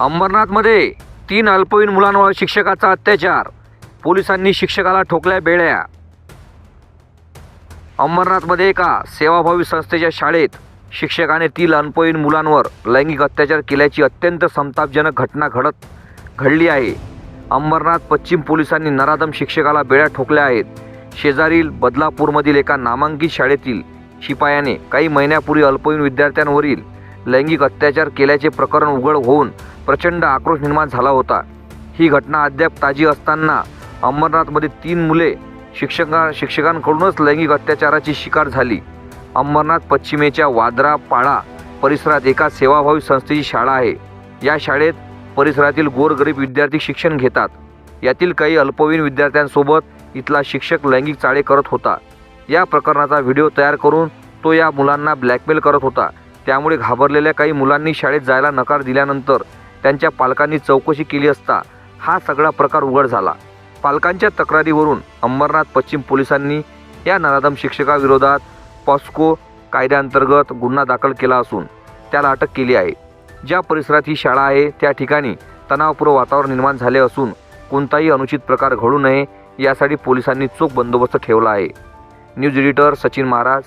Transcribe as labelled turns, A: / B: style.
A: अंबरनाथमध्ये तीन अल्पवयीन मुलांवर शिक्षकाचा अत्याचार. पोलिसांनी शिक्षकाला ठोकल्या बेड्या. अंबरनाथमध्ये एका सेवाभावी संस्थेच्या शाळेत शिक्षकाने तीन अल्पवयीन मुलांवर लैंगिक अत्याचार केल्याची अत्यंत संतापजनक घटना घडत घडली आहे. अंबरनाथ पश्चिम पोलिसांनी नराधम शिक्षकाला बेड्या ठोकल्या आहेत. शेजारील बदलापूरमधील एका नामांकित शाळेतील शिपायाने काही महिन्यापूर्वी अल्पवयीन विद्यार्थ्यांवरील लैंगिक अत्याचार केल्याचे प्रकरण उघड होऊन प्रचंड आक्रोश निर्माण झाला होता. ही घटना अद्याप ताजी असताना अंबरनाथमध्ये तीन मुले शिक्षका शिक्षकांकडूनच लैंगिक अत्याचाराची शिकार झाली. अंबरनाथ पश्चिमेच्या वादरा पाळा परिसरात एका सेवाभावी संस्थेची शाळा आहे. या शाळेत परिसरातील गोरगरीब विद्यार्थी शिक्षण घेतात. यातील काही अल्पवयीन विद्यार्थ्यांसोबत इथला शिक्षक लैंगिक चाळे करत होता. या प्रकरणाचा व्हिडिओ तयार करून तो या मुलांना ब्लॅकमेल करत होता. त्यामुळे घाबरलेल्या काही मुलांनी शाळेत जायला नकार दिल्यानंतर त्यांच्या पालकांनी चौकशी केली असता हा सगळा प्रकार उघड झाला. पालकांच्या तक्रारीवरून अंबरनाथ पश्चिम पोलिसांनी या नराधम शिक्षकाविरोधात पॉस्को कायद्याअंतर्गत गुन्हा दाखल केला असून त्याला अटक केली आहे. ज्या परिसरात ही शाळा आहे त्या ठिकाणी तणावपूर्व वातावरण निर्माण झाले असून कोणताही अनुचित प्रकार घडू नये यासाठी पोलिसांनी चोख बंदोबस्त ठेवला आहे. News editor Sachin Maharaj